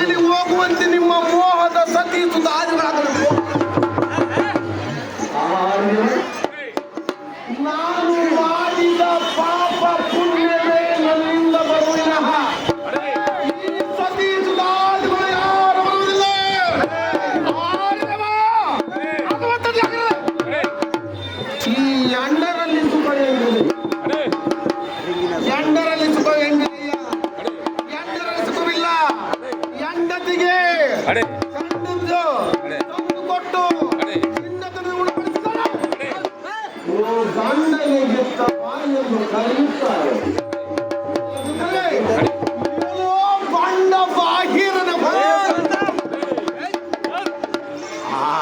ಬದಲಿ ಹೋಗುವಂತೆ ನಿಮ್ಮ ಮೋಹದ ಸತಿ ಸುಧಾರಿಗಳಾಗಬೇಕು ನಾನು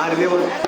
আর দেব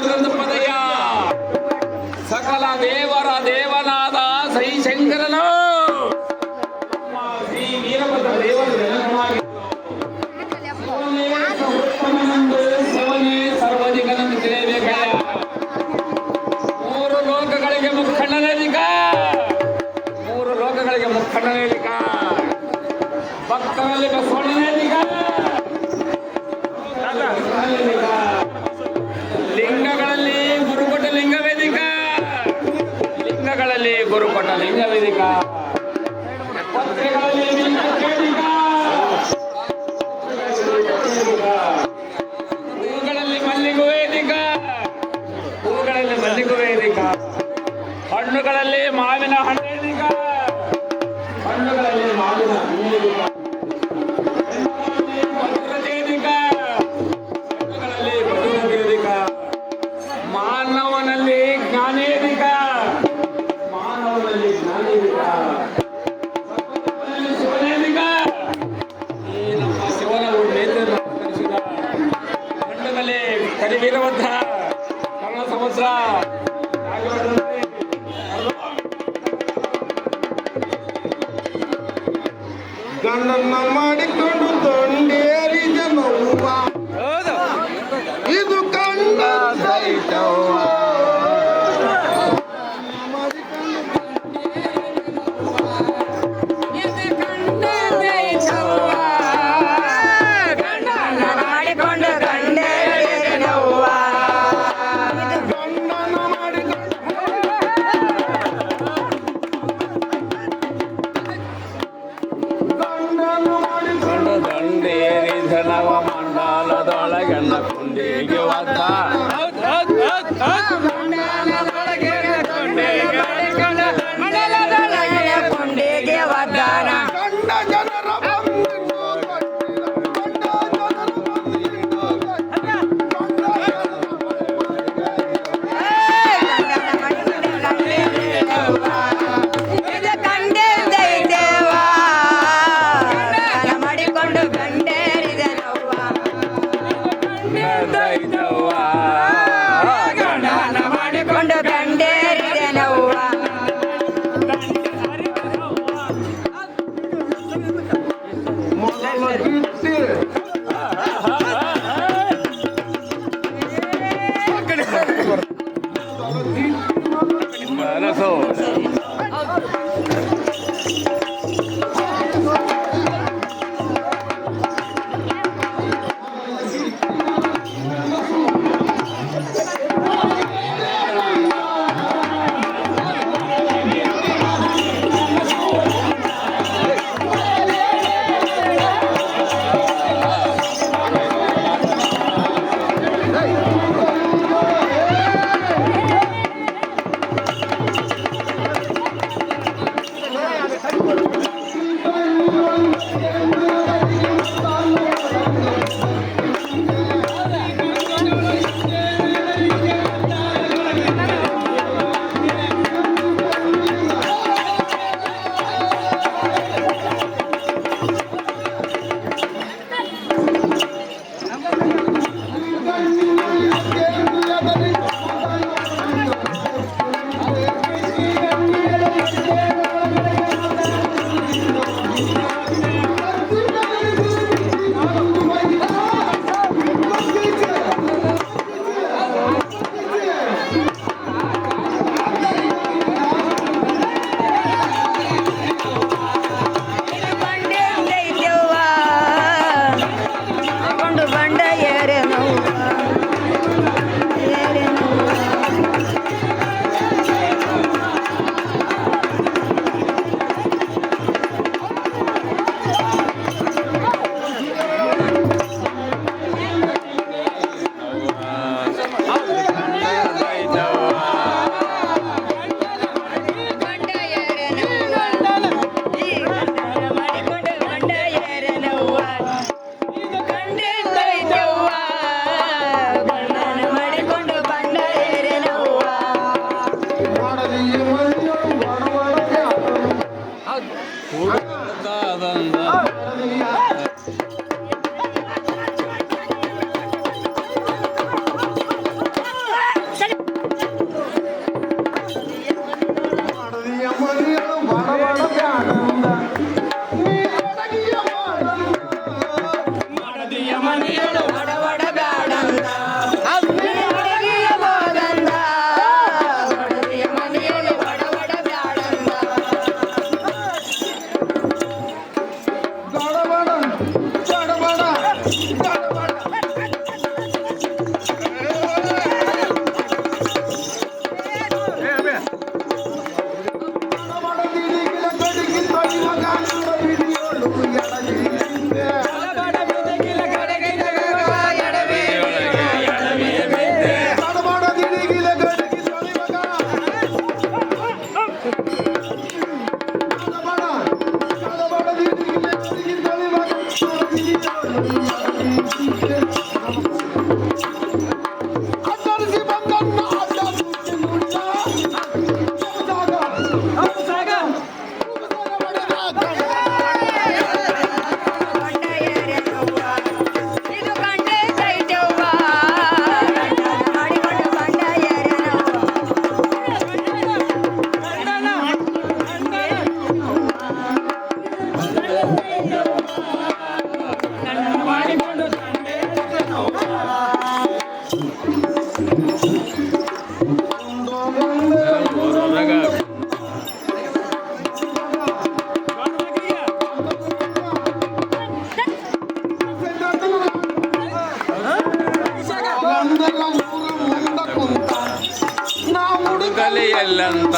ಕೊಡುತ್ತಪ್ಪದಯ್ಯ ಸಕಲ ದೇವರ ದೇವನಾದ ಶಂಕರನು ಶ್ರೀ ವೀರಭದ್ರ ದೇವರ ಸವನೇ ಸರ್ವಜಿಗನನ್ನು ಮೂರು ಲೋಕಗಳಿಗೆ ಮುಖಂಡನೇಲಿಕ ಮೂರು ಲೋಕಗಳಿಗೆ ಮುಖಂಡನೇಲಿಕ ಭಕ್ತರಲ್ಲಿ ಬಸವಣ್ಣನೇಲಿಕ ವೇದಿಕಾ ಹೂಗಳಲ್ಲಿ ಮಲ್ಲಿಗೂ ವೇದಿಕಾ ಹೂಗಳಲ್ಲಿ ಮಲ್ಲಿಗೂ ವೇದಿಕಾ ಹಣ್ಣುಗಳಲ್ಲಿ ಮಾವಿನ ಹಣ್ಣು ಗಂಡನ್ನ ಮಾಡಿಕೊಂಡು மணியளவு ಕಲೆಯಲ್ಲಂತ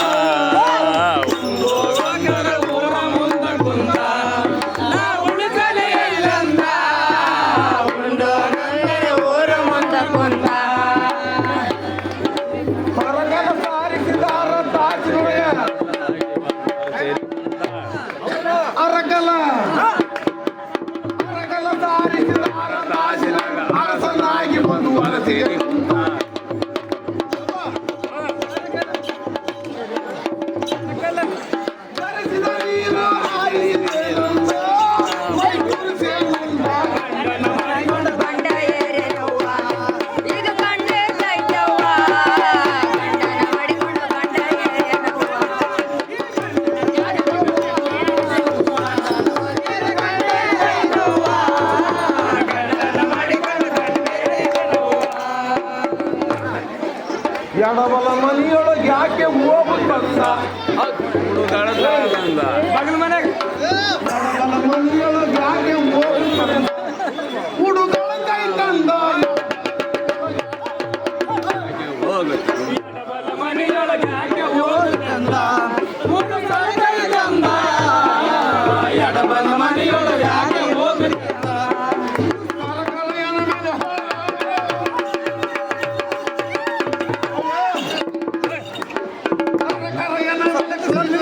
감사합니다. Hadi